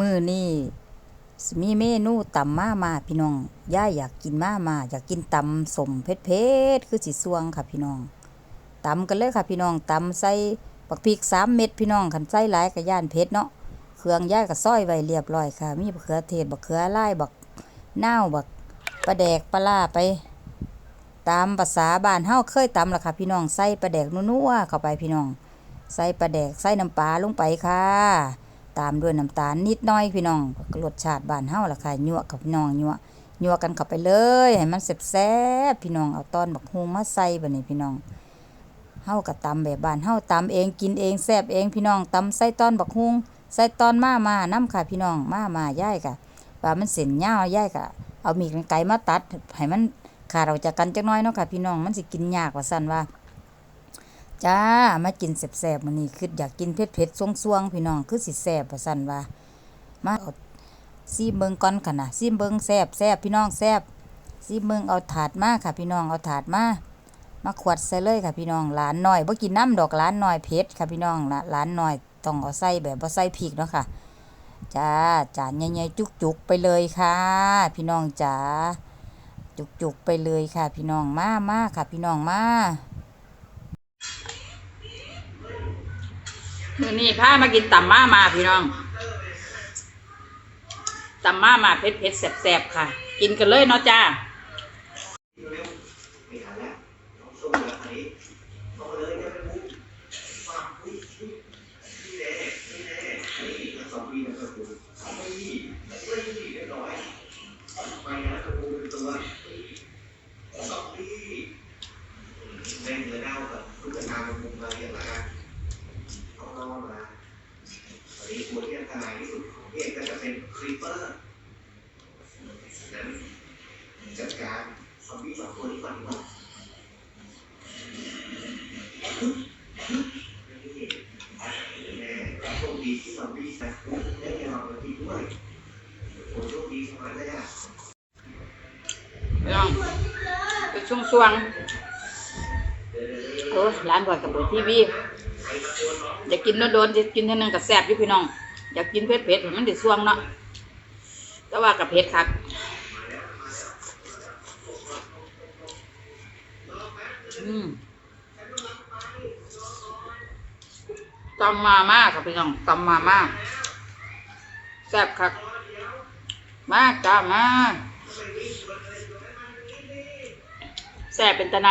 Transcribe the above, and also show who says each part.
Speaker 1: มือนี้สิมีเมนูตำมามาพี่น้องย่าอยากกินมามาอยากกินตำสมเผ็ดๆคือสิสวงค่ะพี่น้องตำกันเลยค่ะพี่น้องตำใส่บักพริก3เม็ดพี่น้องคันใส่หลายก็ย่านเผ็ดเนาะเครื่องย่ายก็ซอยไว้เรียบร้อยค่ะ มีบักเขือเทศบักเขือลายบักเน่าบักปลาแดกปลาร้าไป ตามภาษาบ้านเฮาเคยตำละค่ะพี่น้องใส่ปลาแดกนัวๆเข้าไปพี่น้อง ใส่ปลาแดกใส่น้ำปลาลงไปค่ะ ตามด้วยน้ำตาลนิดหน้อยพี่น้องรสชาติบ้านเฮาล่ะค่ะยั่วกับพี่น้องยั่วยั่วกันเข้าไปเลยให้มันแซ่บๆพี่น้องเอาตอนบักฮุงมาใส่บัดนี้พี่น้องเฮาก็ตำแบบบ้านเฮาตำเองกินเองแซ่บเองพี่น้องตำใส่ตอนบักฮุงใส่ตอนมามาน้ำค่ะพี่น้องมามาย่ายค่ะว่ามันเส้นยาวย่ายก็เอามีดกรรไกรมาตัดให้มันขาดออกจากกันจักน้อยเนาะค่ะพี่น้องมันสิกินยากว่าซั่นว่า จ้ามากินแซ่บๆมื้อนี้คืออยากกินเผ็ดๆซวงๆพี่น้องคือสิแซ่บว่าซั่นว่า มาเอาซีเบิงก่อนค่ะนะซีเบิงแซบแซบพี่น้องแซบซีเบิงเอาถาดมาค่ะ พี่น้องเอาถาดมามาขวดใส่เลยค่ะพี่น้องหลานหน้อยบ่กินน้ำดอกหลานหน้อยเผ็ดค่ะพี่น้องนะหลานหน้อยต้องเอาใส่แบบบ่ใส่พริกเนาะค่ะจ้าจานใหญ่ๆจุกๆไปเลยค่ะ พี่น้องจ๋าจุกๆไปเลยค่ะ พี่น้องมามาค่ะ พี่น้องมา
Speaker 2: มือนี้พามากินตำมามาพี่น้องตำมามาเผ็ดเผ็ดๆแสบๆค่ะ กินกันเลยเนาะจ้า
Speaker 3: แม่งเนื้อเน่ากับลูกกระทาเป็นมุมมาอย่างไรกั นเอาล่อมาวันนี้ตัวที่อันตรายที่สุดของพี่เอกก็จะเป็นครีปเปอร์นั้นจัดการซอมบี้สองตัวนี้ก่อนดีกว่าแม่โชคดีที่ซอมบี้นะได้ยาวมาทีด้วยโอ้โชคดีมัยเลยอะ
Speaker 2: พี่น้องเป็นช่วงช่วงโอ้ร้านบ่อยกับเปิดทีวี อยากกินโดนๆจะกินเท่านึงกับแซ่บอยู่พี่น้อง อยากกินเผ็ดเผ็ดมันเดือดช่วงเนาะแต่ว่ากับเผ็ดคักอืมตำมามากครับพี่น้องตำมามากแซ่บคักมากจ้ามาแสบเป็นตะไน